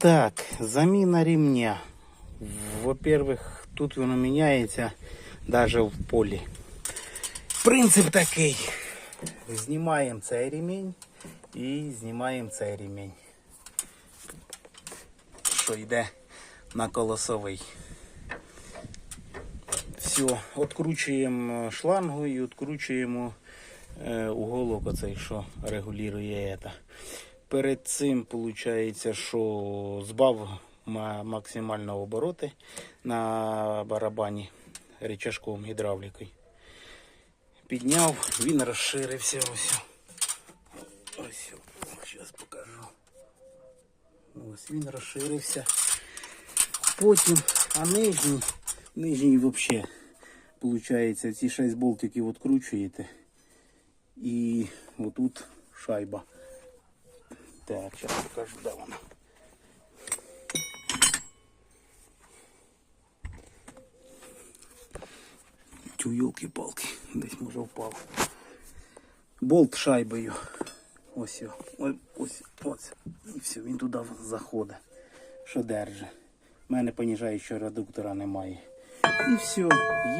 Так, заміна ремня. Во-первых, тут воно міняється навіть в полі. Принцип такий. Знімаємо цей ремінь і знімаємо цей ремінь. Що йде на колосовий. Все, відкручуємо шлангу і відкручуємо е, уголок оцей, що регулює це. Перед цим виходить, що збав максимально обороти на барабані рычажком гідравлікою. Підняв, він розширився ось. Ось, зараз покажу. Ось він розширився. Потім, а нижній, нижній взагалі, виходить, ці 6 болтиків відкручуєте. І отут шайба. Так, зараз покажу, де вона. Тю, йолки-палки, десь може впав. Болт шайбою. Ось його. Ой, ось, ось. І все, він туди заходить. Що держить. У мене поніжаючого редуктора немає. І все,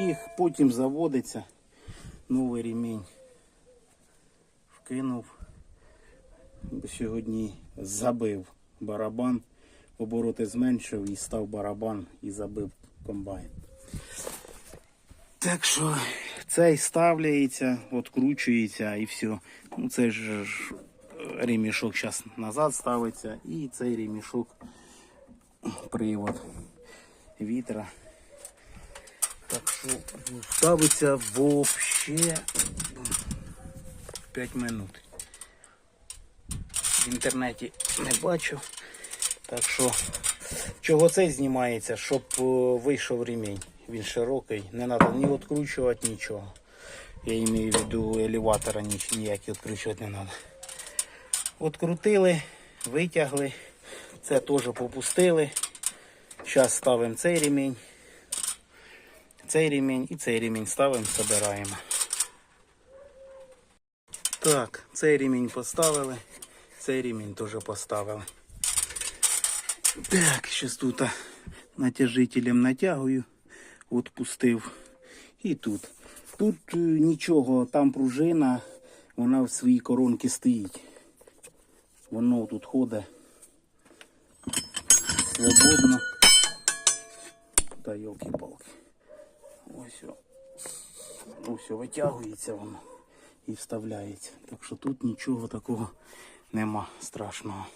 їх потім заводиться. Новий ремінь. Вкинув. Сьогодні забив барабан, обороти зменшив і став барабан і забив комбайн. Так що цей ставляється, відкручується і все. Ну, цей ж ремішок зараз назад ставиться і цей ремішок привод вітра. Так що ставиться вообще 5 минут. В інтернеті не бачу. Так що, чого цей знімається, щоб е, вийшов ремінь. Він широкий, не треба ні відкручувати, нічого. Я маю в виду елеватора ніякі відкручувати не треба. Открутили, витягли, це теж попустили. Зараз ставимо цей ремінь, цей ремінь і цей ремінь ставимо, збираємо. Так, цей ремінь поставили, цей ремінь теж поставили. Так, зараз тут натяжителем натягую, відпустив. І тут. Тут е, нічого, там пружина, вона в своїй коронці стоїть. Воно тут ходить свободно. Та йолки-палки. Ось. Ось витягується воно і вставляється. Так що тут нічого такого нема страшного.